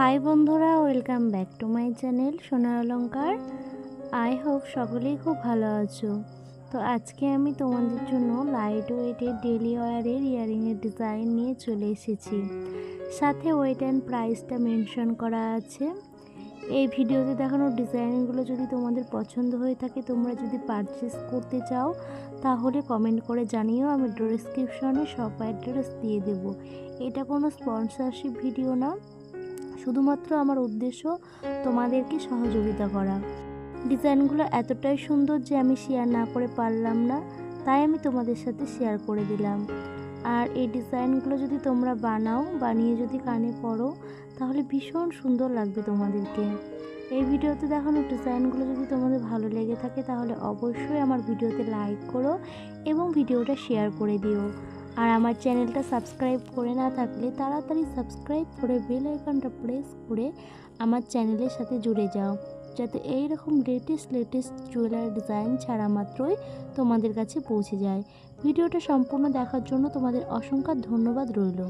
High বন্ধুরা, welcome back to my channel সোনার অলঙ্কার আই হোপ সকলেই খুব ভালো আছো। তো আজকে আমি তোমাদের জন্য লাইট ওয়েটের ডেলি ওয়ারের ইয়ারিংয়ের ডিজাইন নিয়ে চলে এসেছি। সাথে ওয়েট অ্যান্ড প্রাইসটা মেনশন করা আছে। এই ভিডিওতে দেখানো ডিজাইনগুলো যদি তোমাদের পছন্দ হয়ে থাকে, তোমরা যদি পারচেস করতে চাও, তাহলে কমেন্ট করে জানিও, আমি ডিসক্রিপশনে সব অ্যাড্রেস দিয়ে দেব। এটা কোনো স্পন্সরশিপ ভিডিও না। শুধুমাত্র আমার উদ্দেশ্য তোমাদেরকে সহযোগিতা করা। ডিজাইনগুলো এতটাই সুন্দর যে আমি শেয়ার না করে পারলাম না, তাই আমি তোমাদের সাথে শেয়ার করে দিলাম। আর এই ডিজাইনগুলো যদি তোমরা বানাও, বানিয়ে যদি কানে পড়ো, তাহলে ভীষণ সুন্দর লাগবে তোমাদেরকে। এই ভিডিওতে দেখানো ডিজাইনগুলো যদি তোমাদের ভালো লেগে থাকে, তাহলে অবশ্যই আমার ভিডিওতে লাইক করো এবং ভিডিওটা শেয়ার করে দিও। আর আমার চ্যানেলটা সাবস্ক্রাইব করে না থাকলে তাড়াতাড়ি সাবস্ক্রাইব করে বেল আইকনটা প্রেস করে আমার চ্যানেলের সাথে জুড়ে যাও। যাতে এই রকম লেটেস্ট লেটেস্ট জুয়েলারি ডিজাইন ছাড়া মাত্রই তোমাদের কাছে পৌঁছে যায়। ভিডিওটা সম্পূর্ণ দেখার জন্য তোমাদের অসংখ্য ধন্যবাদ রইল।